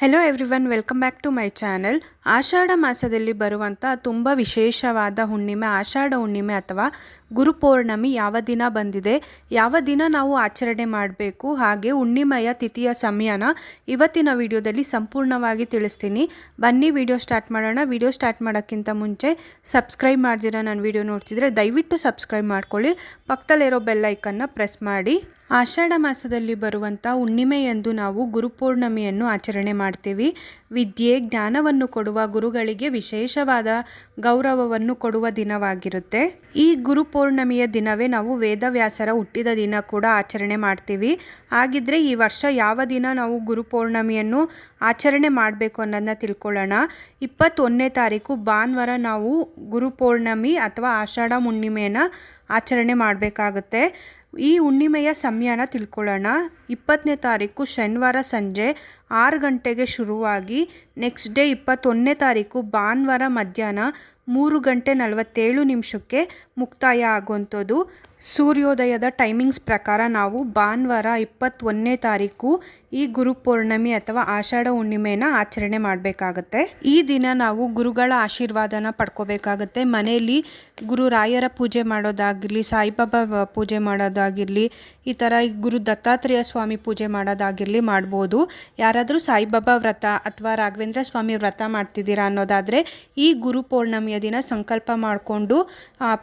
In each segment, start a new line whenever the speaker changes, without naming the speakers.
Hello everyone welcome back to my channel Ashadha ಮಾಸದಲ್ಲಿ ಬರುವಂಥ ತುಂಬ ವಿಶೇಷವಾದ ಹುಣ್ಣಿಮೆ, ಆಷಾಢ ಹುಣ್ಣಿಮೆ ಅಥವಾ ಗುರುಪೌರ್ಣಮಿ ಯಾವ ದಿನ ಬಂದಿದೆ, ಯಾವ ದಿನ ನಾವು ಆಚರಣೆ ಮಾಡಬೇಕು, ಹಾಗೆ ಹುಣ್ಣಿಮೆಯ ತಿಥಿಯ ಸಮಯನ ಇವತ್ತಿನ ವಿಡಿಯೋದಲ್ಲಿ ಸಂಪೂರ್ಣವಾಗಿ ತಿಳಿಸ್ತೀನಿ. ಬನ್ನಿ ವಿಡಿಯೋ ಸ್ಟಾರ್ಟ್ ಮಾಡೋಣ. ವಿಡಿಯೋ ಸ್ಟಾರ್ಟ್ ಮಾಡೋಕ್ಕಿಂತ ಮುಂಚೆ ಸಬ್ಸ್ಕ್ರೈಬ್ ಮಾಡ್ದಿರ ನನ್ನ ವಿಡಿಯೋ ನೋಡ್ತಿದ್ರೆ ದಯವಿಟ್ಟು ಸಬ್ಸ್ಕ್ರೈಬ್ ಮಾಡ್ಕೊಳ್ಳಿ. ಪಕ್ಕದಲ್ಲಿರೋ ಬೆಲ್ಲೈಕನ್ನು ಪ್ರೆಸ್ ಮಾಡಿ. ಆಷಾಢ ಮಾಸದಲ್ಲಿ ಬರುವಂಥ ಹುಣ್ಣಿಮೆಯಂದು ನಾವು ಗುರುಪೂರ್ಣಿಮೆಯನ್ನು ಆಚರಣೆ ಮಾಡ್ತೀವಿ. ವಿದ್ಯೆ, ಜ್ಞಾನವನ್ನು ಕೊಡುವ ಗುರುಗಳಿಗೆ ವಿಶೇಷವಾದ ಗೌರವವನ್ನು ಕೊಡುವ ದಿನವಾಗಿರುತ್ತೆ. ಈ ಗುರುಪೌರ್ಣಮಿಯ ದಿನವೇ ನಾವು ವೇದವ್ಯಾಸರ ಹುಟ್ಟಿದ ದಿನ ಕೂಡ ಆಚರಣೆ ಮಾಡ್ತೀವಿ. ಹಾಗಿದ್ರೆ ಈ ವರ್ಷ ಯಾವ ದಿನ ನಾವು ಗುರುಪೂರ್ಣಮಿಯನ್ನು ಆಚರಣೆ ಮಾಡಬೇಕು ಅನ್ನೋದನ್ನ ತಿಳ್ಕೊಳ್ಳೋಣ. ಇಪ್ಪತ್ತೊಂದನೇ ತಾರೀಕು ಭಾನುವಾರ ನಾವು ಗುರುಪೌರ್ಣಮಿ ಅಥವಾ ಆಷಾಢ ಹುಣ್ಣಿಮೆಯನ್ನು ಆಚರಣೆ ಮಾಡಬೇಕಾಗುತ್ತೆ. ಈ ಹುಣ್ಣಿಮೆಯ ಸಮಯನ ತಿಳ್ಕೊಳ್ಳೋಣ. ಇಪ್ಪತ್ತನೇ ತಾರೀಕು ಶನಿವಾರ ಸಂಜೆ ಆರು ಗಂಟೆಗೆ ಶುರುವಾಗಿ ನೆಕ್ಸ್ಟ್ ಡೇ ಇಪ್ಪತ್ತೊಂದನೇ ತಾರೀಕು ಭಾನುವಾರ ಮಧ್ಯಾಹ್ನ ಮೂರು ಗಂಟೆ ನಲವತ್ತೇಳು ನಿಮಿಷಕ್ಕೆ ಮುಕ್ತಾಯ ಆಗುವಂಥದ್ದು. ಸೂರ್ಯೋದಯದ ಟೈಮಿಂಗ್ಸ್ ಪ್ರಕಾರ ನಾವು ಭಾನುವಾರ ಇಪ್ಪತ್ತೊಂದನೇ ತಾರೀಕು ಈ ಗುರುಪೌರ್ಣಮಿ ಅಥವಾ ಆಷಾಢ ಹುಣ್ಣಿಮೆಯನ್ನು ಆಚರಣೆ ಮಾಡಬೇಕಾಗತ್ತೆ. ಈ ದಿನ ನಾವು ಗುರುಗಳ ಆಶೀರ್ವಾದನ ಪಡ್ಕೋಬೇಕಾಗತ್ತೆ. ಮನೆಯಲ್ಲಿ ಗುರು ರಾಯರ ಪೂಜೆ ಮಾಡೋದಾಗಿರಲಿ, ಸಾಯಿಬಾಬಾ ಪೂಜೆ ಮಾಡೋದಾಗಿರಲಿ, ಈ ಥರ ಗುರು ದತ್ತಾತ್ರೇಯ ಸ್ವಾಮಿ ಪೂಜೆ ಮಾಡೋದಾಗಿರಲಿ ಮಾಡ್ಬೋದು. ಯಾರಾದರೂ ಸಾಯಿಬಾಬಾ ವ್ರತ ಅಥವಾ ರಾಘವೇಂದ್ರ ಸ್ವಾಮಿ ವ್ರತ ಮಾಡ್ತಿದ್ದೀರಾ ಅನ್ನೋದಾದರೆ ಈ ಗುರು ಪೌರ್ಣಮಿಯ ದಿನ ಸಂಕಲ್ಪ ಮಾಡಿಕೊಂಡು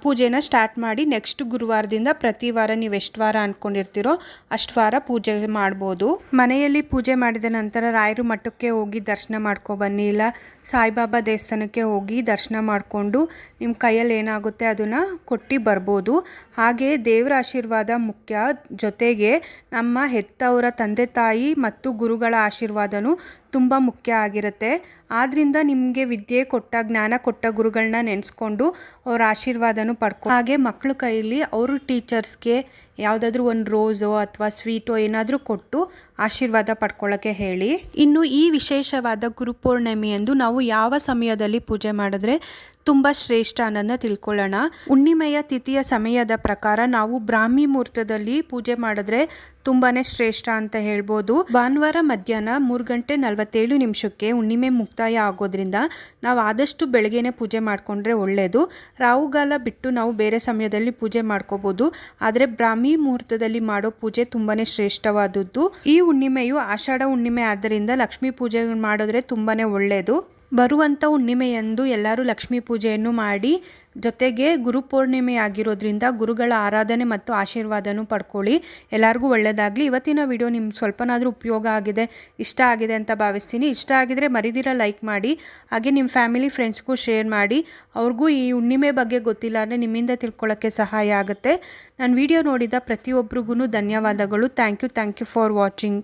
ಪೂಜೆನ ಸ್ಟಾರ್ಟ್ ಮಾಡಿ ನೆಕ್ಸ್ಟ್ ಗುರುವಾರದಿಂದ ಪ್ರತಿ ವಾರ ನೀವು ಎಷ್ಟು ವಾರ ಅಂದ್ಕೊಂಡಿರ್ತೀರೋ ಅಷ್ಟು ವಾರ ಪೂಜೆ ಮಾಡ್ಬೋದು. ಮನೆಯಲ್ಲಿ ಪೂಜೆ ಮಾಡಿದ ನಂತರ ರಾಯರು ಮಠಕ್ಕೆ ಹೋಗಿ ದರ್ಶನ ಮಾಡ್ಕೊಬನ್ನಿ ಇಲ್ಲ ಸಾಯಿಬಾಬಾ ದೇವಸ್ಥಾನಕ್ಕೆ ಹೋಗಿ ದರ್ಶನ ಮಾಡಿಕೊಂಡು ನಿಮ್ಮ ಕೈಯಲ್ಲಿ ಏನಾಗುತ್ತೆ ಅದನ್ನು ಕೊಟ್ಟು ಬರ್ಬೋದು. ಹಾಗೆ ದೇವರ ಆಶೀರ್ವಾದ ಮುಖ್ಯ ಜೊತೆಗೆ ನಮ್ಮ ಹೆತ್ತವರ ತಂದೆ ತಾಯಿ ಮತ್ತು ಗುರುಗಳ ಆಶೀರ್ವಾದನೂ ತುಂಬ ಮುಖ್ಯ ಆಗಿರುತ್ತೆ. ಆದ್ದರಿಂದ ನಿಮಗೆ ವಿದ್ಯೆ ಕೊಟ್ಟ, ಜ್ಞಾನ ಕೊಟ್ಟ ಗುರುಗಳನ್ನ ನೆನೆಸ್ಕೊಂಡು ಅವ್ರ ಆಶೀರ್ವಾದನೂ ಪಡ್ಕೊ ಹಾಗೆ ಮಕ್ಕಳ ಕೈಯಲ್ಲಿ ಅವರು ಟೀಚರ್ಸ್ಗೆ ಯಾವುದಾದ್ರೂ ಒಂದು ರೋಸೋ ಅಥವಾ ಸ್ವೀಟೋ ಏನಾದರೂ ಕೊಟ್ಟು ಆಶೀರ್ವಾದ ಪಡ್ಕೊಳ್ಳೋಕ್ಕೆ ಹೇಳಿ. ಇನ್ನು ಈ ವಿಶೇಷವಾದ ಗುರುಪೂರ್ಣಿಮೆಯಂದು ನಾವು ಯಾವ ಸಮಯದಲ್ಲಿ ಪೂಜೆ ಮಾಡಿದ್ರೆ ತುಂಬ ಶ್ರೇಷ್ಠ ಅನ್ನೋದನ್ನ ತಿಳ್ಕೊಳ್ಳೋಣ. ಹುಣ್ಣಿಮೆಯ ತಿಥಿಯ ಸಮಯದ ಪ್ರಕಾರ ನಾವು ಬ್ರಾಹ್ಮಿ ಮುಹೂರ್ತದಲ್ಲಿ ಪೂಜೆ ಮಾಡಿದ್ರೆ ತುಂಬಾ ಶ್ರೇಷ್ಠ ಅಂತ ಹೇಳ್ಬೋದು. ಭಾನುವಾರ ಮಧ್ಯಾಹ್ನ ಮೂರು ಗಂಟೆ ನಲವತ್ತೇಳು ನಿಮಿಷಕ್ಕೆ ಹುಣ್ಣಿಮೆ ಮುಕ್ತಾಯ ಆಗೋದ್ರಿಂದ ನಾವು ಆದಷ್ಟು ಬೆಳಗ್ಗೆನೆ ಪೂಜೆ ಮಾಡಿಕೊಂಡ್ರೆ ಒಳ್ಳೆಯದು ರಾಹುಗಾಲ ಬಿಟ್ಟು ನಾವು ಬೇರೆ ಸಮಯದಲ್ಲಿ ಪೂಜೆ ಮಾಡ್ಕೋಬೋದು. ಆದರೆ ಬ್ರಾಹ್ಮಿ ಮುಹೂರ್ತದಲ್ಲಿ ಮಾಡೋ ಪೂಜೆ ತುಂಬಾ ಶ್ರೇಷ್ಠವಾದದ್ದು. ಈ ಹುಣ್ಣಿಮೆಯು ಆಷಾಢ ಹುಣ್ಣಿಮೆ ಆದ್ದರಿಂದ ಲಕ್ಷ್ಮೀ ಪೂಜೆ ಮಾಡಿದ್ರೆ ತುಂಬಾ ಒಳ್ಳೆಯದು ಬರುವಂಥ ಹುಣ್ಣಿಮೆಯಂದು ಎಲ್ಲರೂ ಲಕ್ಷ್ಮೀ ಪೂಜೆಯನ್ನು ಮಾಡಿ, ಜೊತೆಗೆ ಗುರುಪೂರ್ಣಿಮೆ ಆಗಿರೋದ್ರಿಂದ ಗುರುಗಳ ಆರಾಧನೆ ಮತ್ತು ಆಶೀರ್ವಾದನೂ ಪಡ್ಕೊಳ್ಳಿ. ಎಲ್ಲರಿಗೂ ಒಳ್ಳೆಯದಾಗಲಿ ಇವತ್ತಿನ ವಿಡಿಯೋ ನಿಮ್ಗೆ ಸ್ವಲ್ಪನಾದರೂ ಉಪಯೋಗ ಆಗಿದೆ, ಇಷ್ಟ ಆಗಿದೆ ಅಂತ ಭಾವಿಸ್ತೀನಿ. ಇಷ್ಟ ಆಗಿದರೆ ಮರಿದಿರ ಲೈಕ್ ಮಾಡಿ, ಹಾಗೆ ನಿಮ್ಮ ಫ್ಯಾಮಿಲಿ, ಫ್ರೆಂಡ್ಸ್ಗೂ ಶೇರ್ ಮಾಡಿ. ಅವ್ರಿಗೂ ಈ ಹುಣ್ಣಿಮೆ ಬಗ್ಗೆ ಗೊತ್ತಿಲ್ಲ ಅಂದರೆ ನಿಮ್ಮಿಂದ ತಿಳ್ಕೊಳ್ಳೋಕ್ಕೆ ಸಹಾಯ ಆಗುತ್ತೆ. ನಾನು ವಿಡಿಯೋ ನೋಡಿದ ಪ್ರತಿಯೊಬ್ಬರಿಗೂ ಧನ್ಯವಾದಗಳು. Thank you thank you for watching.